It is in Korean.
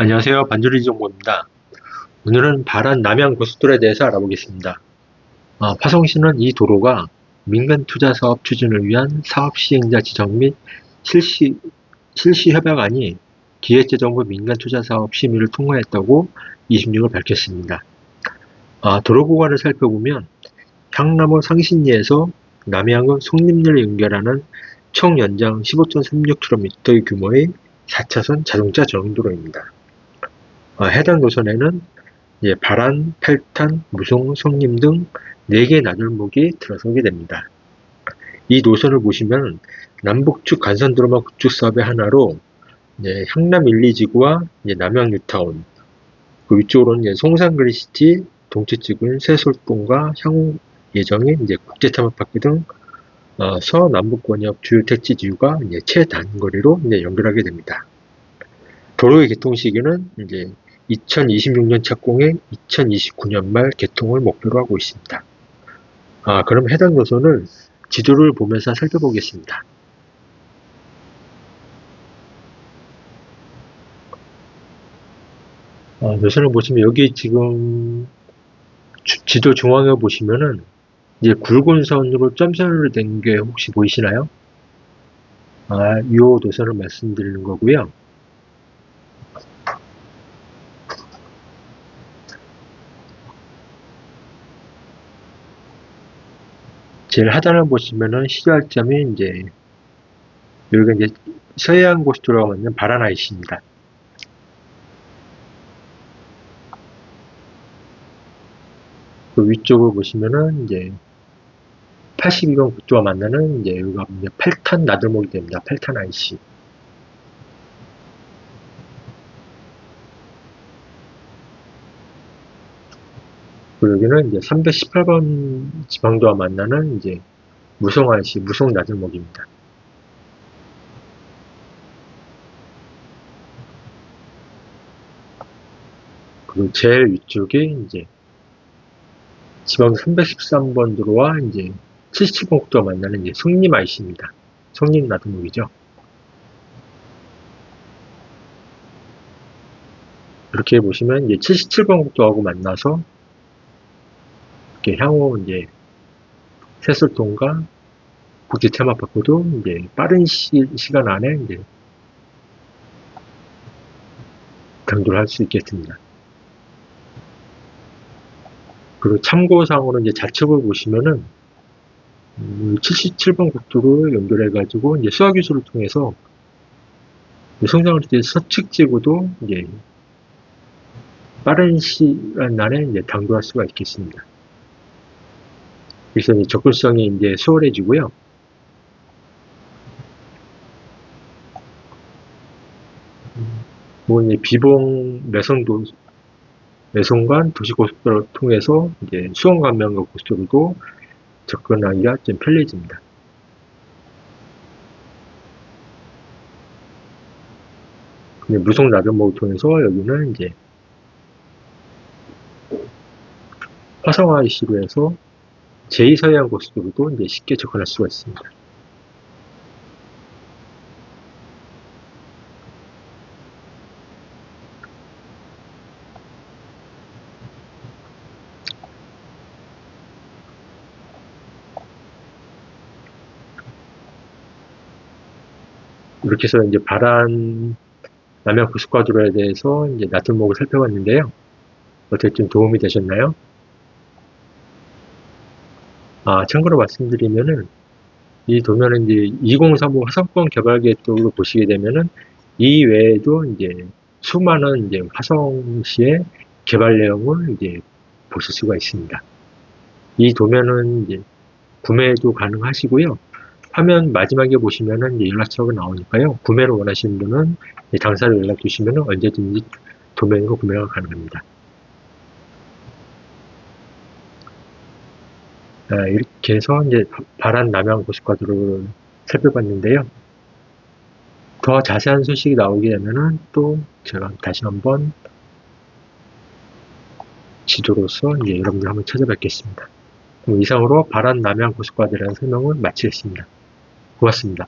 안녕하세요. 반주리 정보입니다. 오늘은 바란 남양 고속도로에 대해서 알아보겠습니다. 어, 화성시는 이 도로가 민간 투자 사업 추진을 위한 사업 시행자 지정 및 실시, 실시 협약안이 기획재정부 민간 투자 사업 심의를 통과했다고 26일 밝혔습니다. 아, 도로 구간을 살펴보면 향남호 상신리에서 남양은 송림리를 연결하는 총 연장 15.36km의 규모의 4차선 자동차 전용도로입니다. 어, 해당 노선에는 이제 바란, 팔탄, 무송, 성림 등 4개의 나들목이 들어서게 됩니다. 이 노선을 보시면 남북측 간선도로만 구축 사업의 하나로 이제 향남 1, 2지구와 이제 남양 뉴타운, 그 위쪽으로는 이제 송산 그리시티, 동쪽측은 세솔동과 향후 예정인 이제 국제테마파크 등 어, 서남북 권역 주요 택지 지구가 이제 최단거리로 이제 연결하게 됩니다. 도로의 개통 시기는 이제 2026년 착공에 2029년 말 개통을 목표로 하고 있습니다. 아, 그럼 해당 노선을 지도를 보면서 살펴보겠습니다. 어, 노선을 보시면 여기 지금 주- 지도 중앙에 보시면은 이제 굵은 선으로 점선으로 된 게 혹시 보이시나요? 아, 이 노선을 말씀드리는 거고요. 제일 하단을 보시면은 시작점이 이제 여기가 이제 서해안 고속도로가 맞는 바라나이시입니다. 그 위쪽을 보시면은 이제 82번 국도와 만나는 이제 여기가 이제 8탄 나들목이 됩니다. 8탄 IC. 그리고 여기는 이제 318번 지방도와 만나는 이제 무송 IC, 무송 나들목입니다. 그리고 제일 위쪽이 이제 지방 313번 도로와 이제 77번 국도가 만나는 이제 성림 IC입니다. 성림 나들목이죠. 이렇게 보시면 이제 77번 국도하고 만나서 향후 이제 세솔동과 국제 테마파크도 이제 빠른 시, 간 안에 이제 강조를 할 수 있겠습니다. 그리고 참고사항으로 이제 좌측을 보시면은 음, 77번 국도로 연결해가지고 이제 수화 기술을 통해서 성장을 이제 서측 지구도 이제 빠른 시간 안에 이제 당도할 수가 있겠습니다. 그래서 접근성이 이제 수월해지고요. 뭐 이제 비봉 매성도 매송간 도시고속도로를 통해서 이제 수원관면과 고속도로도 접근하기가 좀 편리해집니다. 무송 나들목을 통해서 여기는 이제 화성화 이시로 해서 제2서해안 고속도로도 이제 쉽게 접근할 수가 있습니다. 이렇게 해서 이제 바란 남양 고속과도로에 대해서 이제 나들목을 살펴봤는데요. 좀 도움이 되셨나요? 아, 참고로 말씀드리면은 이 도면은 이제 2035 화성권 개발 계획도로 보시게 되면은 이 외에도 이제 수많은 이제 화성시의 개발 내용을 이제 보실 수가 있습니다. 이 도면은 이제 구매도 가능하시고요. 화면 마지막에 보시면은 연락처가 나오니까요. 구매를 원하시는 분은 당사로 연락 주시면은 언제든지 도면으로 구매가 가능합니다. 이렇게 해서 이제 바란 남양 고속과도로를 살펴봤는데요. 더 자세한 소식이 나오게 되면은 또 제가 다시 한번 지도로서 이제 여러분들 한번 찾아뵙겠습니다. 이상으로 바란 남양 고속과도라는 설명을 마치겠습니다. 고맙습니다.